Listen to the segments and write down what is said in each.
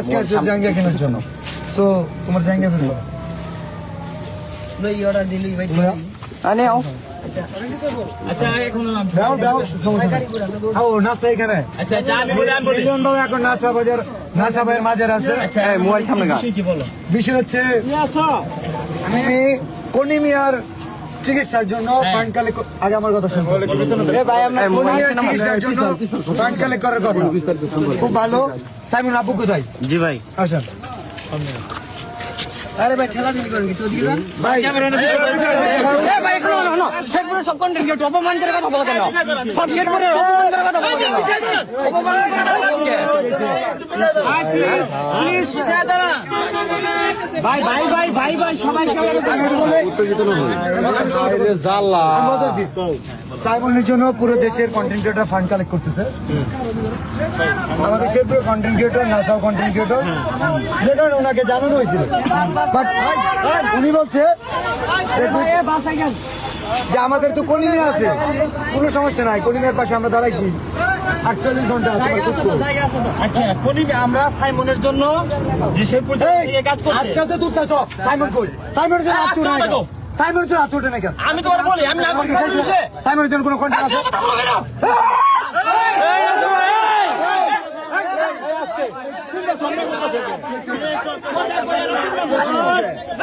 আজকে আসছে জাঙ্গিয়া কেনার জন্য। তো তোমার জাঙ্গিয়া ফেলব আছে। বিষয় হচ্ছে আমি কনিমিয়ার চিকিৎসার জন্য ফান্ড কালেক্ট আগে আমার কথা শুনুন ভাই চিকিৎসার জন্য ফান্ড কালেক্ট করার কথা খুব ভালো সাইমন আব্বু কোথায় জি ভাই আসেন আরে ভাই ঠেলা দিলি করেন কি তো দিবা ভাই এ ভাই একটু না না সেট সব কন্টেন্ট কেউ অপমান করে কথা বলো কেন সব সেট অপমান করে কথা বলো কেন অপমান করে কথা বলো কেন? ভাই ভাই ভাই ভাই ভাই সবাই সবাই সাইমনের জন্য পুরো দেশের কন্টেন্ট ক্রিয়েটর ফান্ড কালেক্ট করতেছে। আমাদের সে পুরো কন্টেন্ট ক্রিয়েটর নাসাও কন্টেন্ট ক্রিয়েটর যেটা ওনাকে জানানো হয়েছিল। বাট উনি বলছে যে- যে আমাদের তো কলিমে আছে। কোনো সমস্যা নাই কলিমের পাশে আমরা দাঁড়াইছি। আটচল্লিশ ঘণ্টা। আচ্ছা আমরা সাইমনের জন্য যে সেই পর্যন্ত নিয়ে কাজ করছে? আজকাল তো তুলতে তো সাইমন কই? সাইমনের জন্য হাত উঠে না কেন? সাইমনের জন্য হাত উঠে না কেন আমি তোমার বলি আমি করছি সাইমনের জন্য কোনো কন্টেন্ট আছে সামনে দেন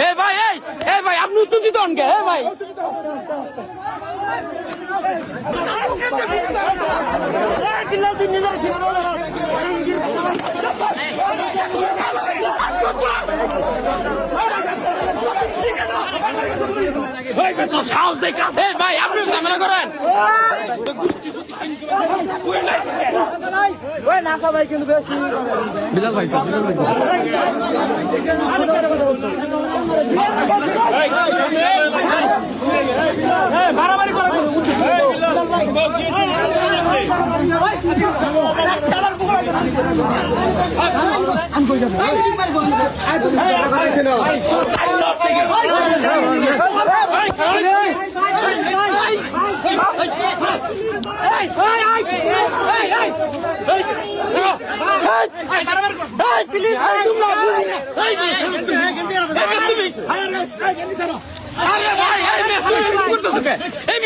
এ ভাই এই এ ভাই আপনি উত্তেজিত হন কে এ ভাই সাহস কাছে ভাই আপনি ঝামেলা করেন বিলাল ভাই তো, বিলাল ভাই তো। মারামারি আরে ভাই এই মেয়ে করতেছে কে এই